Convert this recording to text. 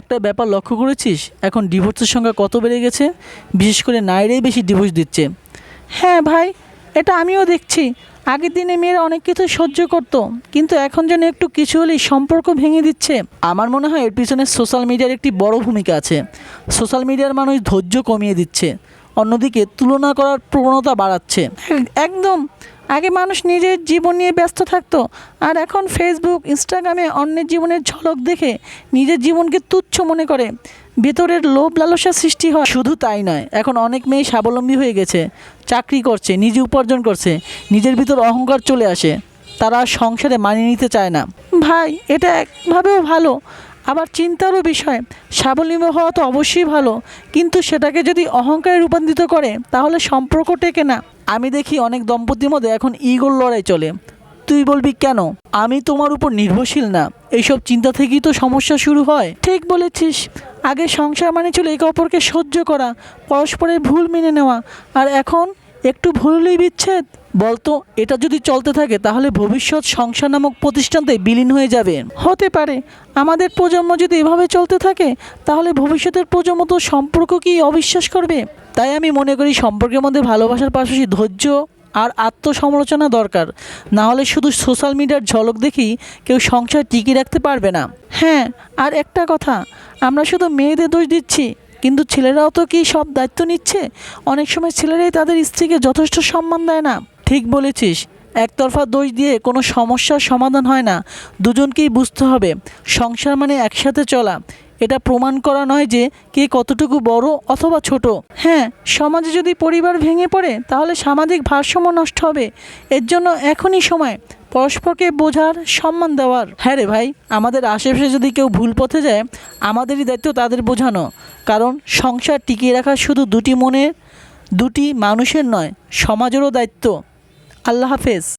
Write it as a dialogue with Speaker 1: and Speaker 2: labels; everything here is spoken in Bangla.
Speaker 1: একটা ব্যাপার লক্ষ্য করেছিস? এখন ডিভোর্সের সংখ্যা কত বেড়ে গেছে? বিশেষ করে নারীরাই বেশি ডিভোর্স দিচ্ছে। হ্যাঁ ভাই, এটা আমিও দেখছি। আগের দিনে মেয়েরা অনেক কিছু সহ্য করত, কিন্তু এখন যেন একটু কিছু হলেই সম্পর্ক ভেঙে দিচ্ছে। আমার মনে হয় এর পিছনে সোশ্যাল মিডিয়ার একটি বড় ভূমিকা আছে। সোশ্যাল মিডিয়ার মানুষ ধৈর্য কমিয়ে দিচ্ছে, অন্যদিকে তুলনা করার প্রবণতা বাড়াচ্ছে। একদম। আগে মানুষ নিজের জীবন নিয়ে ব্যস্ত থাকতো, আর এখন ফেসবুক ইনস্টাগ্রামে অন্যের জীবনের ঝলক দেখে নিজের জীবনকে তুচ্ছ মনে করে। ভেতরের লোভ লালসা সৃষ্টি হয়। শুধু তাই নয়, এখন অনেক মেয়ে স্বাবলম্বী হয়ে গেছে, চাকরি করছে, নিজে উপার্জন করছে, নিজের ভিতর অহংকার চলে আসে, তারা সংসারে মানিয়ে নিতে চায় না। ভাই, এটা একভাবেও ভালো। আবার চিন্তারও বিষয়, স্বাবলম্বী হওয়া তো অবশ্যই ভালো, কিন্তু সেটাকে যদি অহংকারে রূপান্তরিত করে, তাহলে সম্পর্ক টেকে না। আমি দেখি অনেক দম্পতির মধ্যে এখন ইগোর লড়াই চলে। তুই বলবি কেন? আমি তোমার উপর নির্ভরশীল না। এইসব চিন্তা থেকেই তো সমস্যা শুরু হয়। ঠিক বলেছিস। আগে সংসার মানে ছিল একে অপরকে সহ্য করা, পরস্পরের ভুল মেনে নেওয়া। আর এখন একটু ভুল হলেই বিচ্ছেদ? বলতো এটা যদি চলতে থাকে তাহলে ভবিষ্যৎ সংসার নামক প্রতিষ্ঠানতে বিলীন হয়ে যাবে। হতে পারে। আমাদের প্রজন্ম যদি এভাবে চলতে থাকে তাহলে ভবিষ্যতের প্রজন্ম তো সম্পর্ক কি অবিশ্বাস করবে। তাই আমি মনে করি সম্পর্কের মধ্যে ভালোবাসার পাশাপাশি ধৈর্য আর আত্মসমালোচনা দরকার। না হলে শুধু সোশ্যাল মিডিয়ার ঝলক দেখি কেউ সংসার টিকিয়ে রাখতে পারবে না। হ্যাঁ আর একটা কথা আমরা শুধু মেয়েদের দোষ দিচ্ছি। কিন্তু ছেলেরাও তো কি সব দায়িত্ব নিচ্ছে? অনেক সময় ছেলেরাই তাদের স্ত্রীকে যথেষ্ট সম্মান দেয় না। ঠিক বলেছিস, একতরফা দোষ দিয়ে কোনো সমস্যার সমাধান হয় না। দুজনকেই বুঝতে হবে, সংসার মানে একসাথে চলা। এটা প্রমাণ করা নয় যে কে কতটুকু বড় অথবা ছোট। হ্যাঁ সমাজে যদি পরিবার ভেঙে পড়ে, তাহলে সামাজিক ভারসাম্য নষ্ট হবে। এর জন্য এখনই সময়, পরস্পরকে বোঝার, সম্মান দেওয়ার। হ্যাঁ রে ভাই, আমাদের আশেপাশে যদি কেউ ভুল পথে যায়, আমাদেরই দায়িত্ব তাদের বোঝানো। কারণ সংসার টিকিয়ে রাখা শুধু দুটি মনের দুটি মানুষের নয় সমাজেরও দায়িত্ব। আল্লাহ হাফেজ।